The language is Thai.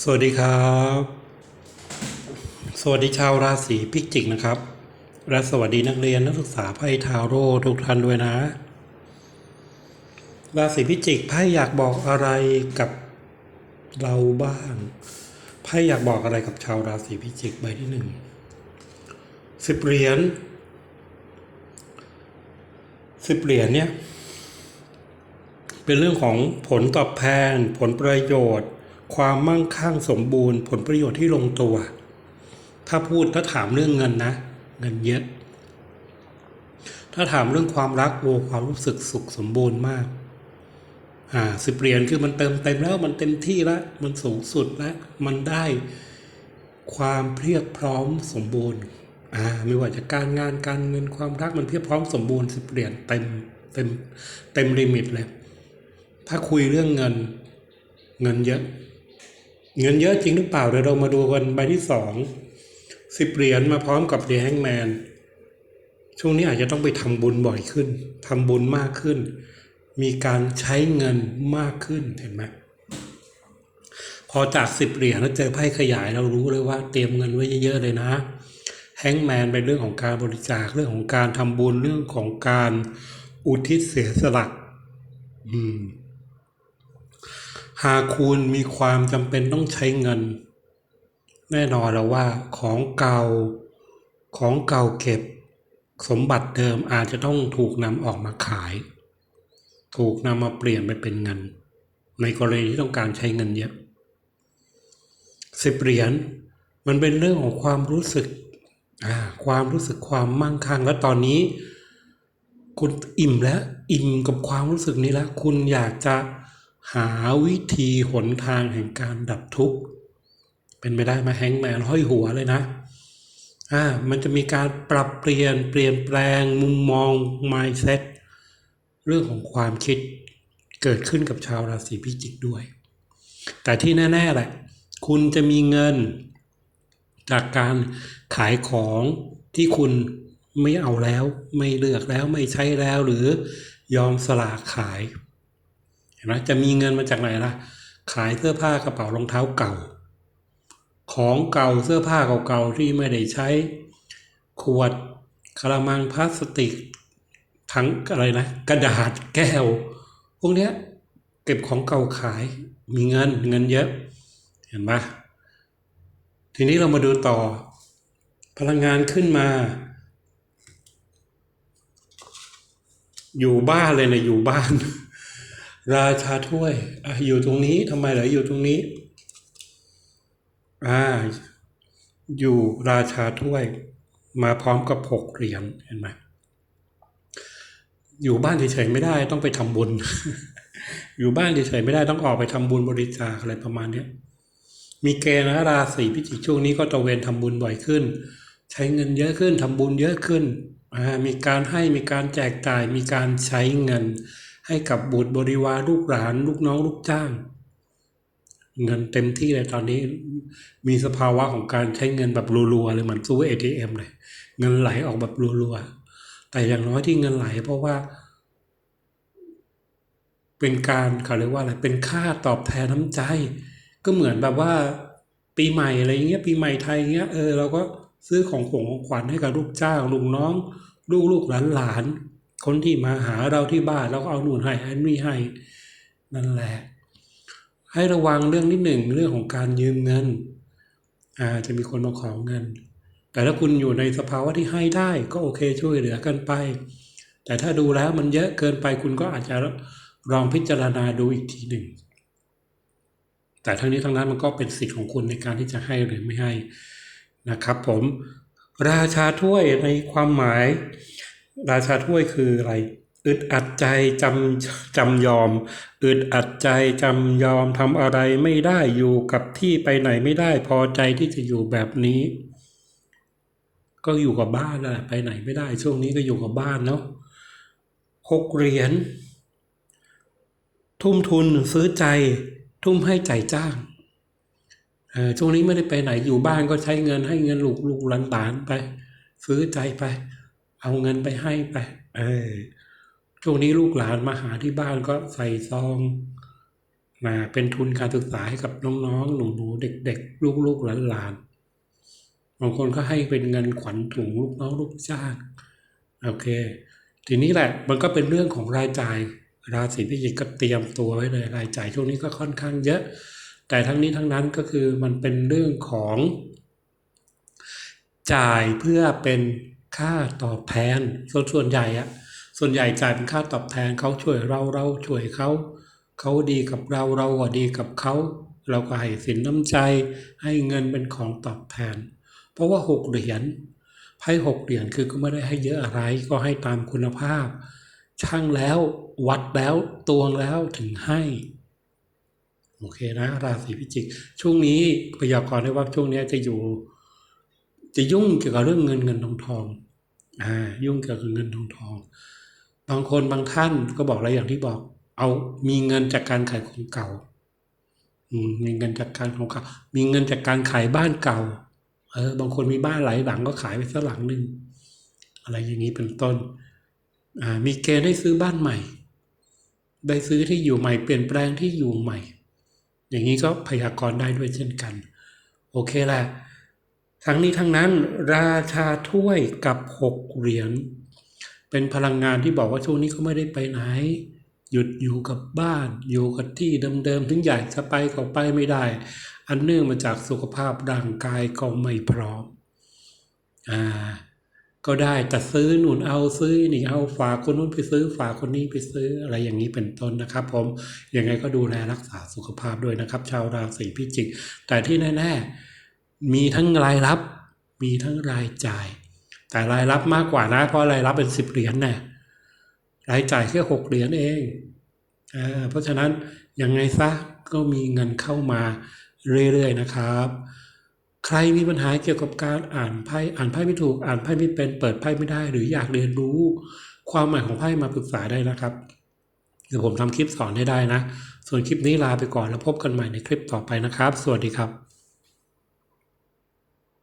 สวัสดีครับ สวัสดีชาวราศีพิจิกนะครับ และสวัสดีนักเรียนนักศึกษาไพ่ทาโร่ทุกท่านด้วยนะ ราศีพิจิกไพ่อยากบอกอะไรกับเราบ้างไพ่อยากบอกอะไรกับชาวราศีพิจิกใบที่หนึ่งสิบเหรียญสิบเหรียญเนี่ยเป็นเรื่องของผลตอบแทน ผลประโยชน์ ความมั่งคั่งสมบูรณ์ ผลประโยชน์ที่ลงตัว ถ้าพูดถ้าถามเรื่องเงินนะ เงินเยอะ ถ้าถามเรื่องความรักโอ้ความรู้สึกสุขสมบูรณ์มาก อ่าสิบเหรียญคือมันเติมเต็มแล้วมันเต็มที่ล้วมันสูงสุดล้วมันได้ความเพียบพร้อมสมบูรณ์อ่าไม่ว่าจะการงานการเงินความรักมันเพียบพร้อมสมบูรณ์สิบเหรียญเต็มเต็มเต็มลิมิตเลย ถ้าคุยเรื่องเงินเงินเยอะ เงินเยอะจริงหรือเปล่าเดี๋ยวเรามาดูกันใบที่สองสิบเหรียญมาพร้อมกับเหรียแฮงแมนช่วงนี้อาจจะต้องไปทำบุญบ่อยขึ้นทำบุญมากขึ้น มีการใช้เงินมากขึ้นเห็นไหมพอจากสิบเหรียญแล้วเจอไพ่ขยายเรารู้เลยว่าเตรียมเงินไว้เยอะๆเลยนะแฮงแมนเป็นเรื่องของการบริจาคเรื่องของการทำบุญเรื่องของการอุทิศเสียสละอืม หากคุณมีความจำเป็นต้องใช้เงิน แน่นอนแล้วว่าของเก่าของเก่าเก็บ สมบัติเดิมอาจจะต้องถูกนำออกมาขาย ถูกนำมาเปลี่ยนไปเป็นเงิน ในกรณีที่ต้องการใช้เงินเยอะสิบเหรียญมันเป็นเรื่องของความรู้สึกความรู้สึกความมั่งคั่งและตอนนี้ คุณอิ่มแล้ว อิ่มกับความรู้สึกนี้แล้ว คุณอยากจะ หาวิธีหนทางแห่งการดับทุกข์เป็นไปได้ไหมแฮงแมนห้อยหัวเลยนะอ่ามันจะมีการปรับเปลี่ยนเปลี่ยนแปลงมุมมอง mindset เรื่องของความคิดเกิดขึ้นกับชาวราศีพิจิกด้วย แต่ที่แน่ๆแหละ คุณจะมีเงิน จากการขายของที่คุณไม่เอาแล้ว ไม่เลือกแล้วไม่ใช้แล้วหรือยอมสละขาย ห็นไหมจะมีเงินมาจากไหนล่ะ ขายเสื้อผ้ากระเป๋ารองเท้าเก่า ของเก่าเสื้อผ้าเก่าๆที่ไม่ได้ใช้ ขวดกระมังพลาสติกทั้งอะไรนะกระดาษแก้ว พวกเนี้ยเก็บของเก่าขายมีเงินเงินเยอะ เห็นปะทีนี้เรามาดูต่อ พลังงานขึ้นมา อยู่บ้านเลยนะอยู่บ้าน ราชาถ้วยออยู่ตรงนี้ทำไมเหรออยู่ตรงนี้อ่าอยู่ราชาถ้วย มาพร้อมกับหกเหรียญเห็นไหมอยู่บ้านเฉยๆไม่ได้ต้องไปทำบุญ อยู่บ้านเฉยๆไม่ได้ต้องออกไปทำบุญบริจาคอะไรประมาณเนี้ยมีเกณฑ์นะราศีพิจิกช่วงนี้ก็ตะเวนทำบุญบ่อยขึ้น ใช้เงินเยอะขึ้นทำบุญเยอะขึ้นอ่ามีการให้มีการแจกจ่ายมีการใช้เงิน ให้กับบุตรบริวารลูกหลาน ลูกน้องลูกจ้าง เงินเต็มที่เลยตอนนี้ มีสภาวะของการใช้เงินแบบรัวๆเลยเหมือนตู้ ATM เลย เงินไหลออกแบบรัวๆแต่อย่างน้อยที่เงินไหล เพราะว่า เป็นการเขาเรียกว่าอะไรเป็นค่าตอบแทนน้ำใจ ก็เหมือนแบบว่าปีใหม่อะไรเงี้ยปีใหม่ไทยเงี้ยเออเราก็ซื้อของของของขวัญให้กับลูกจ้างลูกน้อง ลูกลูกหลานหลาน คนที่มาหาเราที่บ้านเราก็เอาหนุนให้อันนี้ให้นั่นแหละ ให้ระวังเรื่องนิดหนึ่งเรื่องของการยืมเงินอาจะมีคนมาขอเงิน แต่ถ้าคุณอยู่ในสภาวะที่ให้ได้ก็โอเคช่วยเหลือกันไป แต่ถ้าดูแล้วมันเยอะเกินไปคุณก็อาจจะลองพิจารณาดูอีกทีหนึ่ง แต่ทั้งนี้ทั้งนั้นมันก็เป็นสิทธิ์ของคุณในการที่จะให้หรือไม่ให้นะครับผม ราชาถ้วยในความหมาย ราชาถ้วยคืออะไร อึดอัดใจจำจำยอม อึดอัดใจจำยอมทำอะไรไม่ได้อยู่กับที่ไปไหนไม่ได้ พอใจที่จะอยู่แบบนี้ ก็อยู่กับบ้านแหละไปไหนไม่ได้ ช่วงนี้ก็อยู่กับบ้านเนาะหกเหรียญทุ่มทุนซื้อใจ ทุ่มให้ใจจ้างช่วงนี้ไม่ได้ไปไหนอยู่บ้านก็ใช้เงินให้เงินลูกลูกหลานไป ซื้อใจไป เอาเงินไปให้ไปเออช่วงนี้ลูกหลานมาหาที่บ้านก็ใส่ซองนะเป็นทุนการศึกษาให้กับน้องๆหนูๆเด็ก ๆ ลูกๆหลานๆบางคนก็ให้เป็นเงินขวัญถุงลูกน้องลูกจ้างโอเค ทีนี้แหละมันก็เป็นเรื่องของรายจ่ายราศีพิจิกก็เตรียมตัวไว้เลยรายจ่ายช่วงนี้ก็ค่อนข้างเยอะ แต่ทั้งนี้ทั้งนั้นก็คือมันเป็นเรื่องของ จ่ายเพื่อเป็น ค่าตอบแทนส่วนส่วนใหญ่อะส่วนใหญ่จ่ายเป็นค่าตอบแทนเขาช่วยเราเราช่วยเขาเขาดีกับเราเราก็ดีกับเขาเราก็ให้สินน้ำใจ ให้เงินเป็นของตอบแทน เพราะว่าหกเหรียญไพ่หกเหรียญคือก็ไม่ได้ให้เยอะอะไรก็ให้ตามคุณภาพ ช่างแล้ววัดแล้วตวงแล้วถึงให้โอเคนะ ราศีพิจิก ช่วงนี้พยากรณ์ได้ว่าช่วงนี้จะอยู่ จะยุ่งเกี่ยวกับเรื่องเงินเงินทองทองอ่ายุ่งเกี่ยวกับเงินทองทอง บางคนบางท่านก็บอกอะไรอย่างที่บอก เอามีเงินจากการขายของเก่าอืมมีเงินจากการของเก่า มีเงินจากการขายบ้านเก่า เออ บางคนมีบ้านหลายหลังก็ขายไปสักหลังหนึ่งอะไรอย่างนี้เป็นต้น อ่า มีเกณฑ์ได้ซื้อบ้านใหม่ ได้ซื้อที่อยู่ใหม่เปลี่ยนแปลงที่อยู่ใหม่ อย่างนี้ก็พยากรณ์ได้ด้วยเช่นกัน โอเคแหละ ทั้งนี้ทั้งนั้นราชาถ้วยกับหกเหรียญเป็นพลังงานที่บอกว่าช่วงนี้เขาไม่ได้ไปไหน หยุดอยู่กับบ้าน อยู่กับที่เดิมๆถึงอยากจะไปก็ไปไม่ได้ อันเนื่องมาจากสุขภาพร่างกายก็ไม่พร้อมอ่าก็ได้แต่ซื้อหนุนเอาซื้อนี่เอาฝากคนนู้นไปซื้อฝากคนนี้ไปซื้ออะไรอย่างนี้เป็นต้นนะครับผมยังไงก็ดูแลรักษาสุขภาพด้วยนะครับ ชาวราศีพิจิก แต่ที่แน่ ๆ มีทั้งรายรับ มีทั้งรายจ่าย แต่รายรับมากกว่านะ เพราะรายรับเป็นสิบเหรียญแน่รายจ่ายแค่หกเหรียญเองเออเพราะฉะนั้นยังไงซะก็มีเงินเข้ามาเรื่อยๆนะครับ ใครมีปัญหาเกี่ยวกับการอ่านไพ่อ่านไพ่ไม่ถูกอ่านไพ่ไม่เป็น เปิดไพ่ไม่ได้ หรืออยากเรียนรู้ความหมายของไพ่มาปรึกษาได้นะครับเดี๋ยวผมทำคลิปสอนให้ได้นะ ส่วนคลิปนี้ลาไปก่อนแล้วพบกันใหม่ในคลิปต่อไปนะครับ สวัสดีครับ